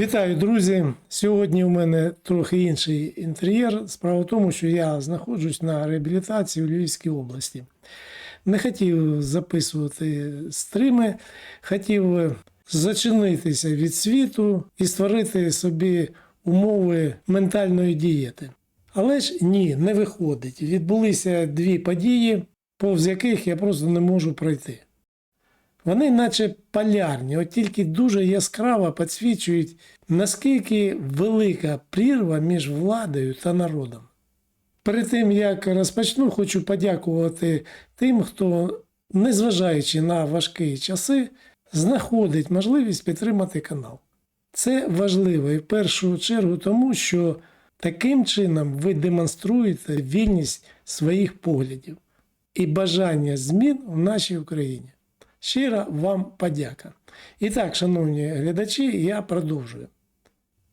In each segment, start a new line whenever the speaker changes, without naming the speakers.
Вітаю, друзі! Сьогодні у мене трохи інший інтер'єр. Справа в тому, що я знаходжусь на реабілітації у Львівській області. Не хотів записувати стріми, хотів зачинитися від світу і створити собі умови ментальної дієти. Але ж ні, не виходить. Відбулися дві події, повз яких я просто не можу пройти. Вони наче полярні, от тільки дуже яскраво підсвічують, наскільки велика прірва між владою та народом. Перед тим як розпочну, хочу подякувати тим, хто, незважаючи на важкі часи, знаходить можливість підтримати канал. Це важливо і в першу чергу тому, що таким чином ви демонструєте вільність своїх поглядів і бажання змін в нашій Україні. Щира вам подяка. І так, шановні глядачі, я продовжую.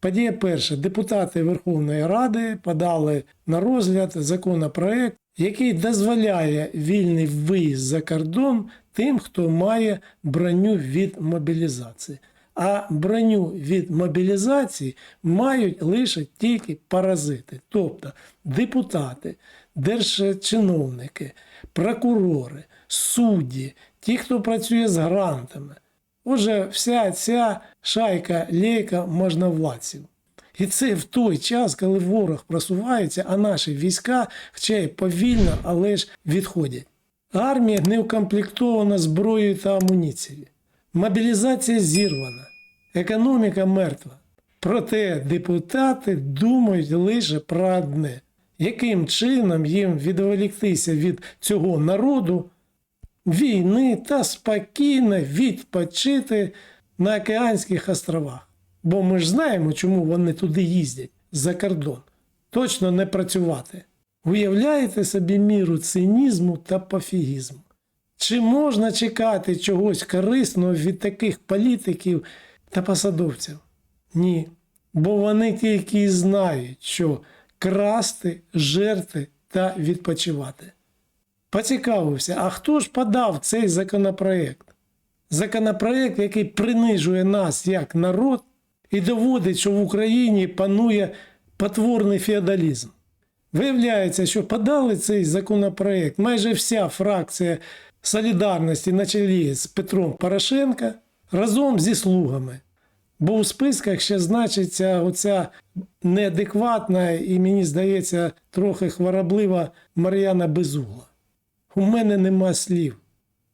Подія перша. Депутати Верховної Ради подали на розгляд законопроект, який дозволяє вільний виїзд за кордон тим, хто має броню від мобілізації. А броню від мобілізації мають лише тільки паразити, тобто депутати, держчиновники, прокурори, судді, ті, хто працює з грантами. Отже, вся ця шайка лейка можновладців. І це в той час, коли ворог просувається, а наші війська, хоча й повільно, але ж відходять. Армія не укомплектована зброєю та амуніцією. Мобілізація зірвана, економіка мертва. Проте депутати думають лише про одне, яким чином їм відволіктися від цього народу війни та спокійно відпочити на Океанських островах. Бо ми ж знаємо, чому вони туди їздять за кордон. Точно не працювати. Уявляєте собі міру цинізму та пофігізму? Чи можна чекати чогось корисного від таких політиків та посадовців? Ні. Бо вони тільки і знають, що красти, жерти та відпочивати. Поцікавився, а хто ж подав цей законопроект? Законопроект, який принижує нас як народ і доводить, що в Україні панує потворний феодалізм. Виявляється, що подали цей законопроект майже вся фракція солідарності на чолі з Петром Порошенка разом зі слугами. Бо у списках ще значиться оця неадекватна і, мені здається, трохи хвороблива Мар'яна Безугла. У мене нема слів.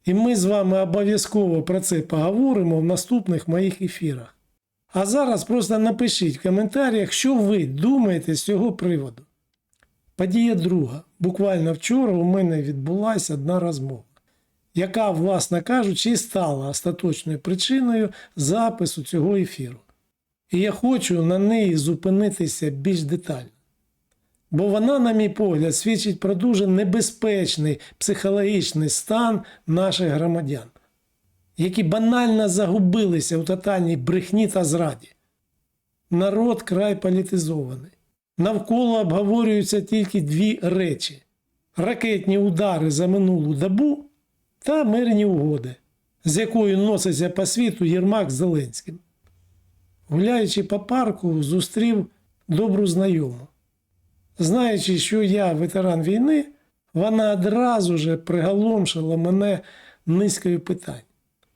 І ми з вами обов'язково про це поговоримо в наступних моїх ефірах. А зараз просто напишіть в коментарях, що ви думаєте з цього приводу. Подія друга. Буквально вчора у мене відбулася одна розмова, яка, власне кажучи, і стала остаточною причиною запису цього ефіру. І я хочу на неї зупинитися більш детально. Бо вона, на мій погляд, свідчить про дуже небезпечний психологічний стан наших громадян, які банально загубилися у тотальній брехні та зраді. Народ край політизований. Навколо обговорюються тільки дві речі: ракетні удари за минулу добу та мирні угоди, з якою носиться по світу Єрмак Зеленським. Гуляючи по парку, зустрів добру знайому. Знаючи, що я ветеран війни, вона одразу же приголомшила мене низкою питань: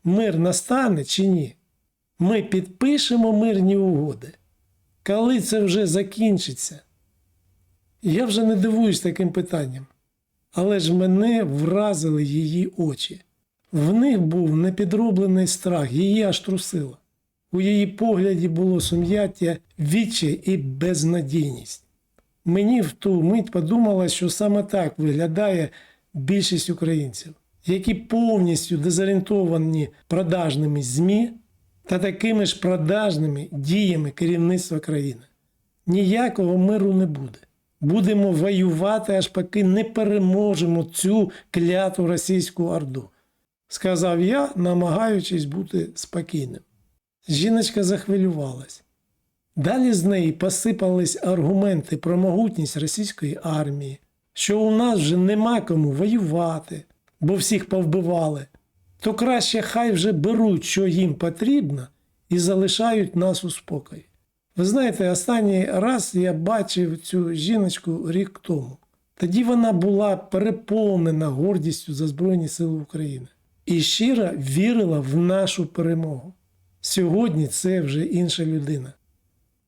мир настане чи ні? Ми підпишемо мирні угоди. Коли це вже закінчиться? Я вже не дивуюсь таким питанням, але ж мене вразили її очі. В них був непідроблений страх, її аж трусило. У її погляді було сум'яття, відчай і безнадійність. Мені в ту мить подумалось, що саме так виглядає більшість українців, які повністю дезорієнтовані продажними ЗМІ та такими ж продажними діями керівництва країни. Ніякого миру не буде. Будемо воювати, аж поки не переможемо цю кляту російську орду, сказав я, намагаючись бути спокійним. Жіночка захвилювалась. Далі з неї посипались аргументи про могутність російської армії, що у нас вже нема кому воювати, бо всіх повбивали, то краще хай вже беруть, що їм потрібно, і залишають нас у спокої. Ви знаєте, останній раз я бачив цю жіночку рік тому. Тоді вона була переповнена гордістю за Збройні Сили України і щиро вірила в нашу перемогу. Сьогодні це вже інша людина.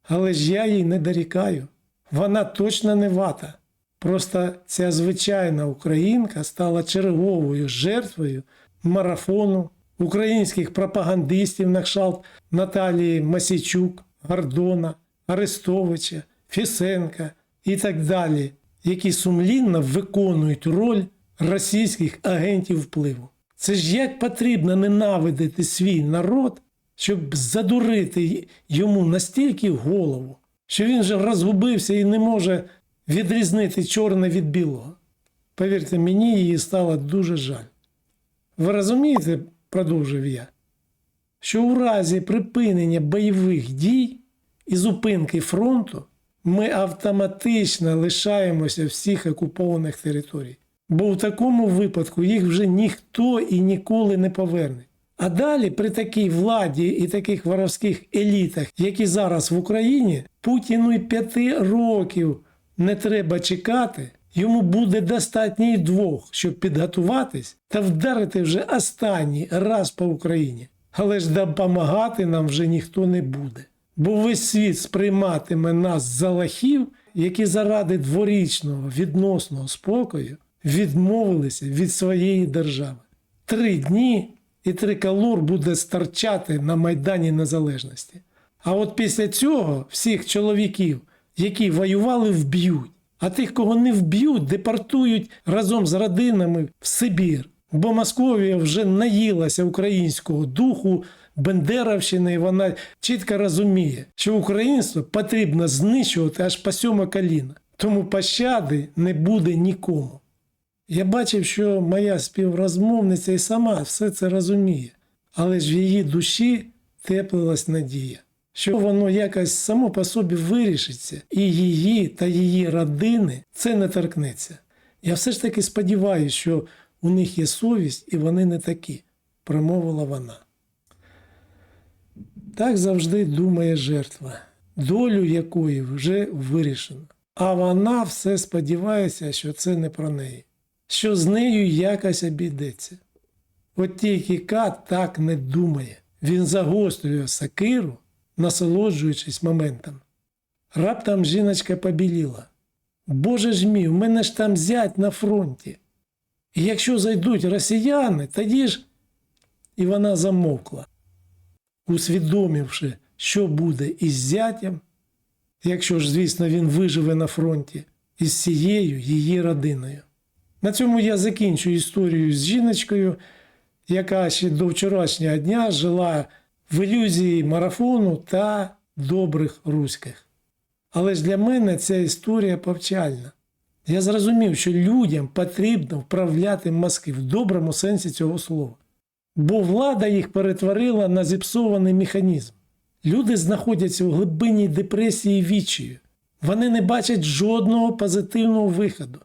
Але ж я їй не дорікаю. Вона точно не вата. Просто ця звичайна українка стала черговою жертвою марафону українських пропагандистів на кшталт Наталії Масійчук, Гордона, Арестовича, Фісенка і так далі, які сумлінно виконують роль російських агентів впливу. Це ж як потрібно ненавидити свій народ, щоб задурити йому настільки голову, що він вже розгубився і не може відрізнити чорне від білого. Повірте мені, її стало дуже жаль. Ви розумієте, продовжив я, що у разі припинення бойових дій і зупинки фронту ми автоматично лишаємося всіх окупованих територій. Бо в такому випадку їх вже ніхто і ніколи не поверне. А далі при такій владі і таких воровських елітах, які зараз в Україні, Путіну й п'яти років не треба чекати. Йому буде достатньо й двох, щоб підготуватись та вдарити вже останній раз по Україні. Але ж допомагати нам вже ніхто не буде. Бо весь світ сприйматиме нас за лахів, які заради дворічного відносного спокою відмовилися від своєї держави. Три дні і триколор буде старчати на Майдані Незалежності. А от після цього всіх чоловіків, які воювали, вб'ють. А тих, кого не вб'ють, депортують разом з родинами в Сибір. Бо Московія вже наїлася українського духу, Бендеровщини, і вона чітко розуміє, що українство потрібно знищувати аж по сьоме коліна. Тому пощади не буде нікому. Я бачив, що моя співрозмовниця і сама все це розуміє, але ж в її душі теплилась надія що воно якось само по собі вирішиться, і її та її родини це не торкнеться. Я все ж таки сподіваюся, що у них є совість і вони не такі, промовила вона. Так завжди думає жертва, долю якої вже вирішено. А вона все сподівається, що це не про неї, що з нею якось обійдеться. От тільки кат так не думає. Він загострює сакиру насолоджуючись моментом. Раптом жіночка побіліла. Боже ж мій, у мене ж там зять на фронті. І якщо зайдуть росіяни, тоді ж. І вона замовкла, усвідомивши, що буде із зятям, якщо ж, звісно, він виживе на фронті, із цією її родиною. На цьому я закінчу історію з жіночкою, яка ще до вчорашнього дня жила в ілюзії марафону та добрих руських. Але ж для мене ця історія повчальна. Я зрозумів, що людям потрібно вправляти мозки в доброму сенсі цього слова. Бо влада їх перетворила на зіпсований механізм. Люди знаходяться у глибині депресії і відчаю. Вони не бачать жодного позитивного виходу,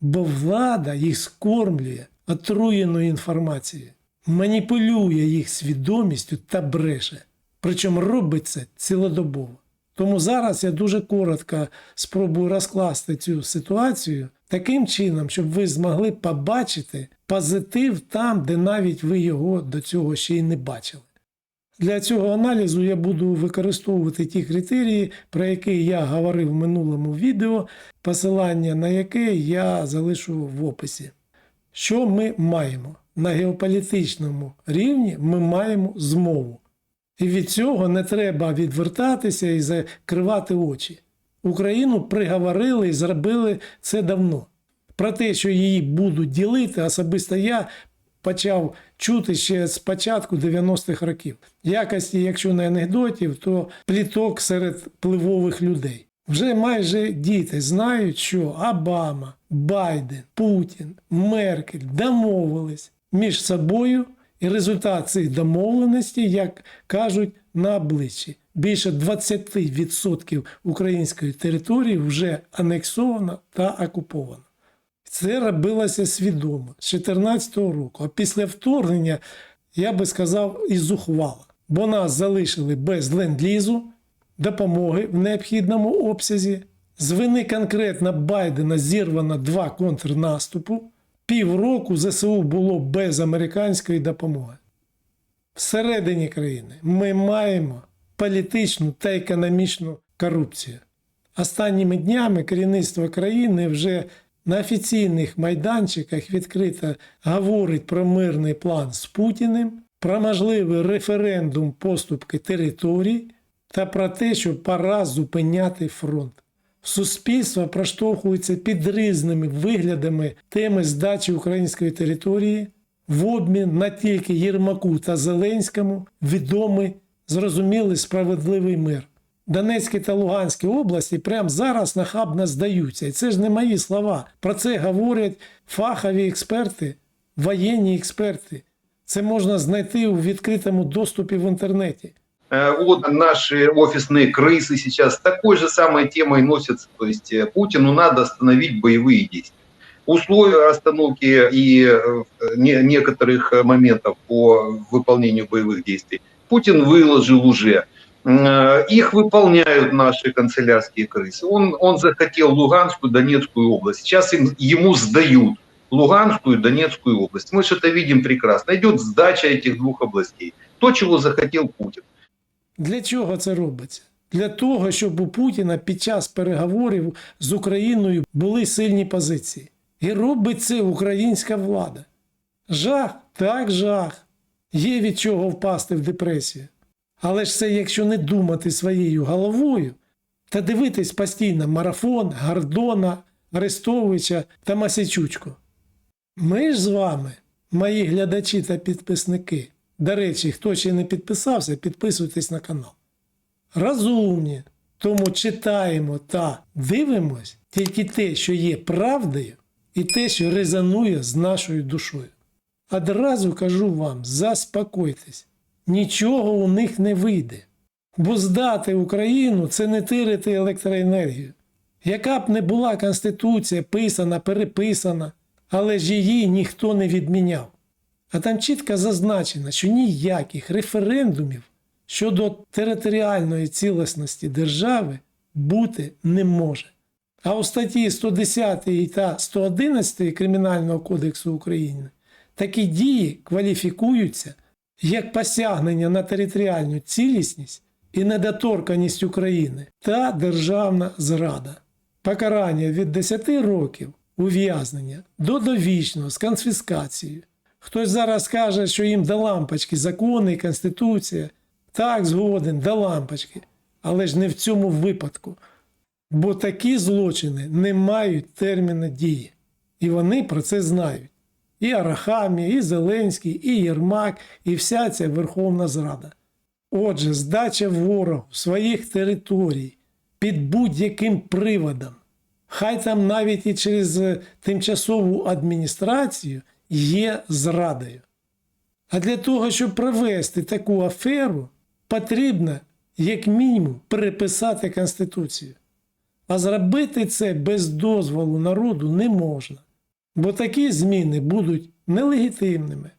бо влада їх скормлює отруєною інформацією маніпулює їх свідомістю та бреше. Причому робить це цілодобово. Тому зараз я дуже коротко спробую розкласти цю ситуацію таким чином, щоб ви змогли побачити позитив там, де навіть ви його до цього ще й не бачили. Для цього аналізу я буду використовувати ті критерії, про які я говорив в минулому відео, посилання на яке я залишу в описі. Що ми маємо? на геополітичному рівні ми маємо змову. І від цього не треба відвертатися і закривати очі. Україну приговорили і зробили це давно. Про те, що її будуть ділити, особисто я почав чути ще з початку 90-х років. Якості, якщо не анекдотів, то пліток серед пливових людей. Вже майже діти знають, що Обама, Байден, Путін, Меркель домовились між собою, і результат цих домовленостей, як кажуть, на обличчі. Більше 20% української території вже анексовано та окуповано. Це робилося свідомо з 2014 року. А після вторгнення, я би сказав, і зухвало. бо нас залишили без ленд-лізу, допомоги в необхідному обсязі. З вини конкретно Байдена зірвано два контрнаступу. Півроку ЗСУ було без американської допомоги. Всередині країни ми маємо політичну та економічну корупцію. Останніми днями керівництво країни вже на офіційних майданчиках відкрито говорить про мирний план з Путіним, про можливий референдум поступки територій та про те, що пора зупиняти фронт. Суспільство проштовхується під різними виглядами теми здачі української території в обмін на тільки Єрмаку та Зеленському відомий зрозумілий справедливий мир. Донецькій та Луганській області прямо зараз нахабно здаються. І це ж не мої слова. Про це говорять фахові експерти, воєнні експерти. Це можна знайти у відкритому доступі в інтернеті.
Э, Вот наши офисные крысы сейчас такой же самой темой носятся. То есть э, Путину надо остановить боевые действия. Условия остановки и э, не- некоторых э, моментов по выполнению боевых действий Путин выложил уже. Э, Их выполняют наши канцелярские крысы. Он, он захотел Луганскую, Донецкую область. Сейчас им, ему сдают Луганскую, Донецкую область. Мы же это видим прекрасно. Идет сдача этих двух областей. То, чего захотел Путин.
Для чого це робиться? Для того, щоб у Путіна під час переговорів з Україною були сильні позиції. І робить це українська влада. Жах, так жах. Є від чого впасти в депресію. Але ж це якщо не думати своєю головою та дивитись постійно марафон, Гордона, Арестовича та Масичучку. Ми ж з вами, мої глядачі та підписники. До речі, хто ще не підписався, підписуйтесь на канал. Розумні, тому читаємо та дивимось тільки те, що є правдою, і те, що резонує з нашою душою. Одразу кажу вам, заспокойтесь, нічого у них не вийде. Бо здати Україну це не тирити електроенергію. Яка б не була Конституція писана, переписана, але ж її ніхто не відміняв. А там чітко зазначено, що ніяких референдумів щодо територіальної цілісності держави бути не може. А у статті 110 та 111 Кримінального кодексу України такі дії кваліфікуються як посягнення на територіальну цілісність і недоторканість України та державна зрада. Покарання від 10 років ув'язнення до довічного з конфіскацією. Хтось зараз каже, що їм до лампочки закони і конституція. Так, згоден, до лампочки. Але ж не в цьому випадку. Бо такі злочини не мають терміну дії. І вони про це знають. І Арахамі, і Зеленський, і Єрмак, і вся ця Верховна Зрада. Отже, здача ворогу своїх територій під будь-яким приводом, хай там навіть і через е, тимчасову адміністрацію є зрадою. А для того, щоб провести таку аферу, потрібно, як мінімум, переписати Конституцію. А зробити це без дозволу народу не можна. Бо такі зміни будуть нелегітимними.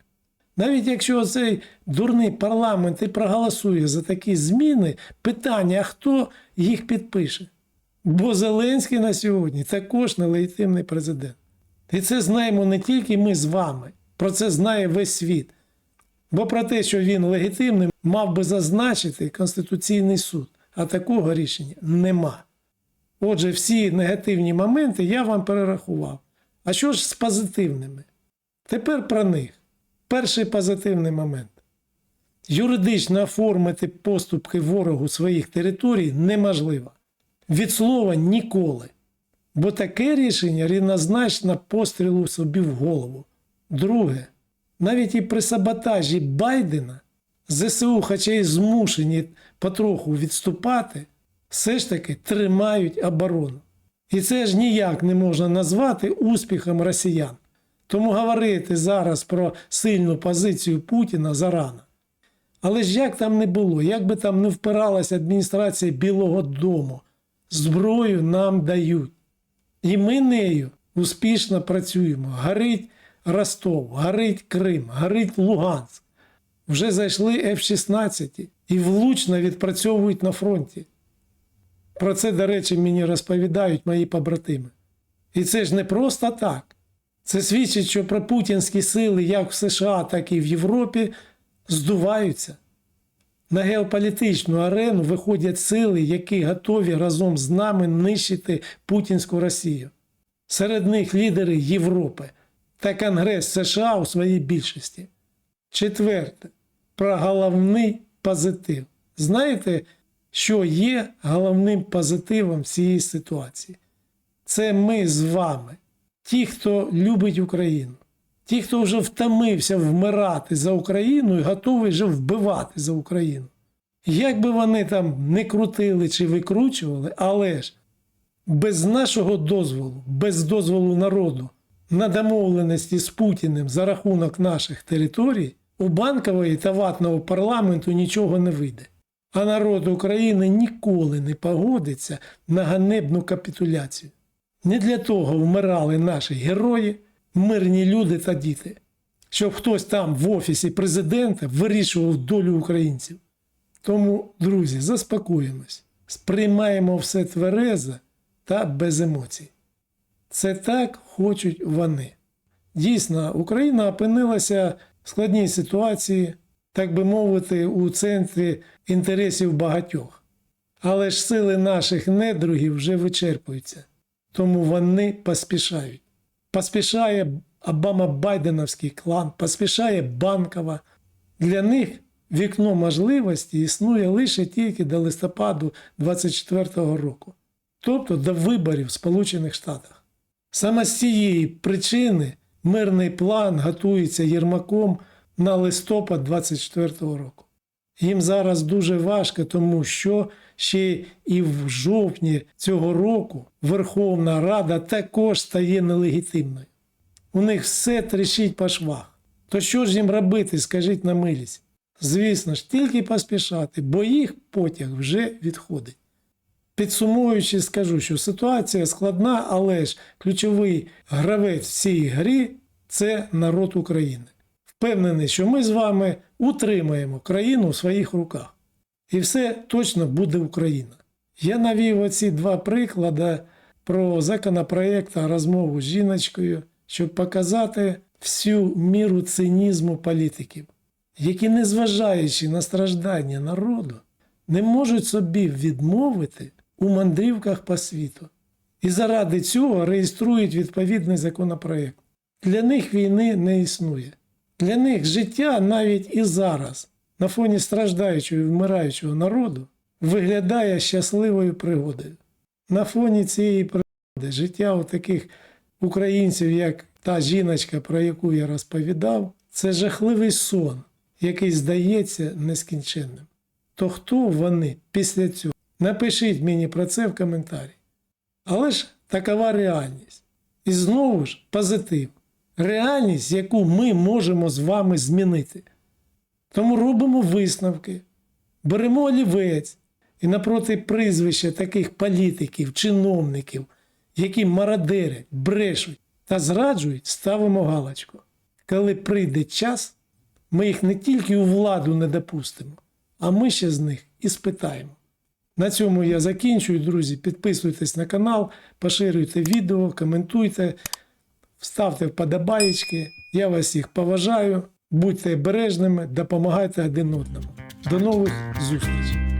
Навіть якщо цей дурний парламент і проголосує за такі зміни, питання, хто їх підпише? Бо Зеленський на сьогодні також нелегітимний президент. І це знаємо не тільки ми з вами, про це знає весь світ. Бо про те, що він легітимний, мав би зазначити Конституційний суд, а такого рішення нема. Отже, всі негативні моменти я вам перерахував. А що ж з позитивними? Тепер про них. Перший позитивний момент. Юридично оформити поступки ворогу своїх територій неможливо. Від слова ніколи. Бо таке рішення рівнозначно пострілу собі в голову. Друге, навіть і при саботажі Байдена ЗСУ, хоча й змушені потроху відступати, все ж таки тримають оборону. І це ж ніяк не можна назвати успіхом росіян. Тому говорити зараз про сильну позицію Путіна зарано. Але ж як там не було, як би там не впиралася адміністрація Білого Дому, зброю нам дають. І ми нею успішно працюємо. Горить Ростов, горить Крим, горить Луганськ. вже зайшли F-16 і влучно відпрацьовують на фронті. Про це, до речі, мені розповідають мої побратими. І це ж не просто так. Це свідчить, що пропутінські сили як в США, так і в Європі здуваються. На геополітичну арену виходять сили, які готові разом з нами нищити путінську Росію. Серед них лідери Європи та Конгрес США у своїй більшості. Четверте. Про головний позитив. Знаєте, що є головним позитивом цієї ситуації? Це ми з вами, ті, хто любить Україну, ті, хто вже втомився вмирати за Україну і готовий вже вбивати за Україну. Як би вони там не крутили чи викручували, але ж без нашого дозволу, без дозволу народу на домовленості з Путіним за рахунок наших територій, у банкової та ватного парламенту нічого не вийде. А народ України ніколи не погодиться на ганебну капітуляцію. Не для того вмирали наші герої, мирні люди та діти, щоб хтось там в офісі президента вирішував долю українців. Тому, друзі, заспокоїмось, сприймаємо все тверезо та без емоцій. Це так хочуть вони. Дійсно, Україна опинилася в складній ситуації, так би мовити, у центрі інтересів багатьох. Але ж сили наших недругів вже вичерпуються, тому вони поспішають. Поспішає Обама-Байденовський клан, поспішає Банкова. Для них вікно можливості існує лише тільки до листопаду 2024 року, тобто до виборів в Сполучених Штатах. Саме з цієї причини мирний план готується Єрмаком на листопад 2024 року. Їм зараз дуже важко, тому що ще і в жовтні цього року Верховна Рада також стає нелегітимною. У них все тріщить по швах. То що ж їм робити, скажіть на милість? Звісно ж, тільки поспішати, бо їх потяг вже відходить. Підсумуючи, скажу, що ситуація складна, але ж ключовий гравець в цій грі це народ України. Впевнений, що ми з вами утримаємо країну в своїх руках. І все точно буде Україна. Я навів оці два приклади про законопроект розмову з жіночкою, щоб показати всю міру цинізму політиків, які, незважаючи на страждання народу, не можуть собі відмовити у мандрівках по світу. І заради цього реєструють відповідний законопроект. Для них війни не існує. Для них життя навіть і зараз, на фоні страждаючого і вмираючого народу, виглядає щасливою пригодою. На фоні цієї пригоди життя у таких українців, як та жіночка, про яку я розповідав, це жахливий сон, який здається нескінченним. То хто вони після цього? Напишіть мені про це в коментарі. Але ж такова реальність. І знову ж позитив. Реальність, яку ми можемо з вами змінити. Тому робимо висновки, беремо олівець і напроти прізвища таких політиків, чиновників, які мародерять, брешуть та зраджують, ставимо галочку. Коли прийде час, ми їх не тільки у владу не допустимо, а ми ще з них і спитаємо. На цьому я закінчую, друзі. Підписуйтесь на канал, поширюйте відео, коментуйте, ставте вподобаєчки. Я вас всіх поважаю. Будьте обережними, допомагайте один одному. До нових зустрічей!